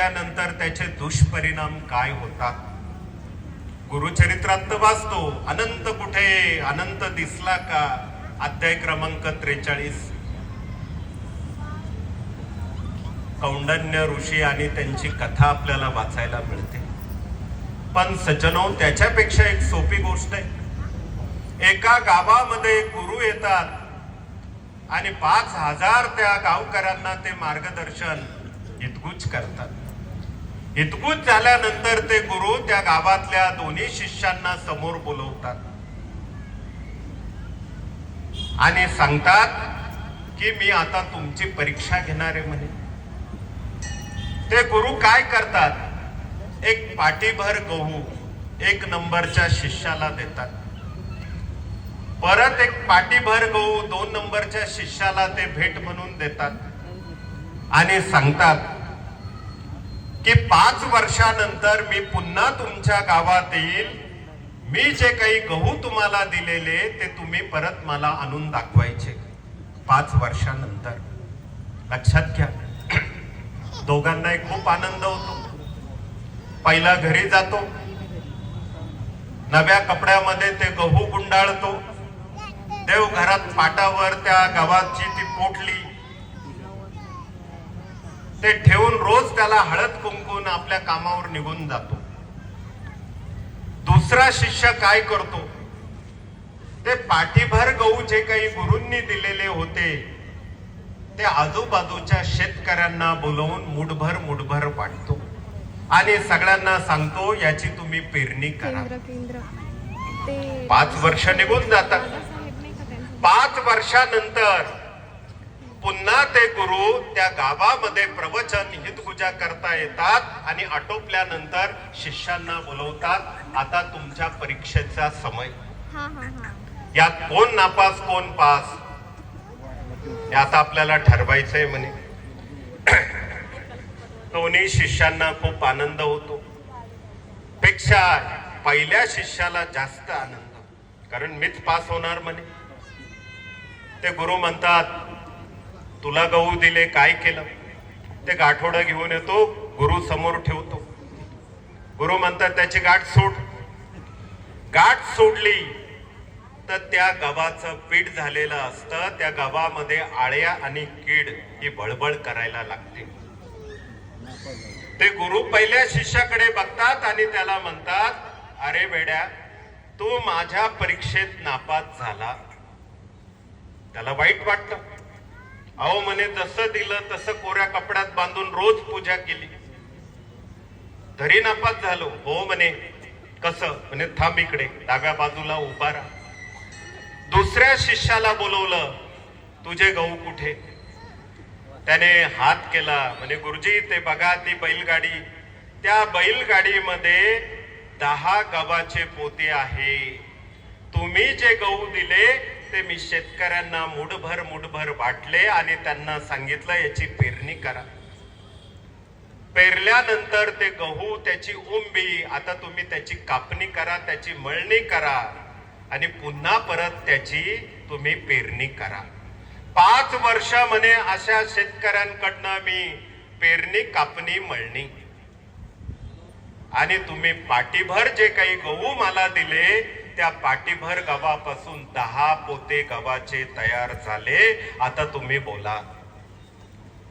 केल्यानंतर त्याचे दुष्परिणाम काय होतात? गुरुचरित्रात वाचतो अनंत कुठे अनंत दिसला का? अध्याय क्रमांक त्रेचाळीस. कौंडन्य ऋषी आणि त्यांची कथा आपल्याला वाचायला मिळते. पण सज्जनो त्याच्यापेक्षा एक सोपी गोष्ट आहे. एका गावामध्ये गुरु येतात आणि पाच हजार त्या गावकऱ्यांना ते मार्गदर्शन हितगुज करतात. हितगुज झाल्यानंतर ते गुरु त्या गावातल्या दोन्ही शिष्यांना समोर बोलवतात. आणि सांगतात की मी आता तुमची परीक्षा घेणार आहे म्हणे. ते गुरु काय करतात? एक पाठीभर गहू एक नंबरच्या शिष्याला देतात. परत एक पाठीभर गहू दोन नंबरच्या शिष्याला ते भेट म्हणून देतात. आणि सांगतात की पाच वर्षानंतर मी पुन्हा तुमच्या गावात येईल. मी जे काही गहू तुम्हाला दिलेले ते तुम्ही परत मला आणून दाखवायचे. पाच वर्षानंतर. लक्षात घ्या. दोघांनाही खूप आनंद होतो. पहिला घरी जातो. नव्या कपड्यामध्ये ते गहू गुंडाळतो. देव घरात पाटावर त्या गावाची ती पोटली. ते ठेवून रोज त्याला हळद कुंकून आपल्या कामावर निघून जातो. दुसरा शिष्य काय करतो? ते पाठीभर गहू जे काही गुरूंनी दिलेले होते ते आजूबाजूच्या शेतकऱ्यांना बोलवून मुठभर मुठभर वाटतो. आणि सगळ्यांना सांगतो याची तुम्ही पेरणी करा. पाच वर्ष निघून जातात? पाच वर्षानंतर पुन्हा ते गुरु त्या गावामध्ये प्रवचन हितपूजा करता येतात आणि आटोपल्यानंतर शिष्यांना बोलवतात. आता तुमच्या परीक्षेचा समय. यात कोण नापास कोण पास? हे आता आपल्याला ठरवायचंय म्हणे. दोन्ही शिष्यांना खूप आनंद होतो. पेक्षा पहिल्या शिष्याला जास्त आनंद. कारण मीच पास होणार म्हणे. ते गुरु म्हणतात तुला गहू दिले काय केलं? ते गाठोडा घेऊन येतो गुरु समोर ठेवतो. गुरु म्हणतात त्याची गाठ सोड. गाठ सोडली तर त्या गव्हाचं पीठ झालेलं असतं त्या गव्हामध्ये आळ्या आणि कीड ही बळबळ करायला लागते. ते गुरु पहिल्या शिष्याकडे बघतात आणि त्याला म्हणतात अरे बेड्या तू माझ्या परीक्षेत नापास झाला. त्याला वाईट वाटतं अहो म्हणे जसं दिलं तसं कोऱ्या कपड्यात बांधून रोज पूजा केली. धरी नापास झालो. हो म्हणे कसं? म्हणे थांब इकडे डाव्या बाजूला उभा राहा. दुसऱ्या शिष्याला बोलवलं तुझे गहू कुठे? त्याने हात केला. म्हणे गुरुजी ते बघा ती बैलगाडी. त्या बैलगाडीमध्ये दहा गव्हाचे पोते आहे. तुम्ही जे गहू दिले ते मी शेतकऱ्यांना मुठभर मुठभर वाटले आणि त्यांना सांगितलं याची पेरणी करा. पेरल्यानंतर ते गहू त्याची उंबी आता तुम्ही त्याची कापणी करा त्याची मळणी करा आणि पुन्हा परत त्याची तुम्ही पेरणी करा. पाच वर्ष म्हणे अशा शेतकऱ्यांकडनं मी पेरणी कापणी मळणी. आणि तुम्ही पाठीभर जे काही गहू मला दिले त्या पाठीभर गव्हापासून दहा पोते गव्हाचे तयार झाले. आता तुम्ही बोला.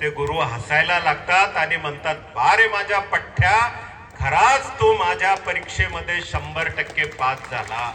ते गुरु हसायला लागतात आणि म्हणतात बारे माझ्या पठ्ठ्या खराच तू माझ्या परीक्षेमध्ये शंभर टक्के पास झाला.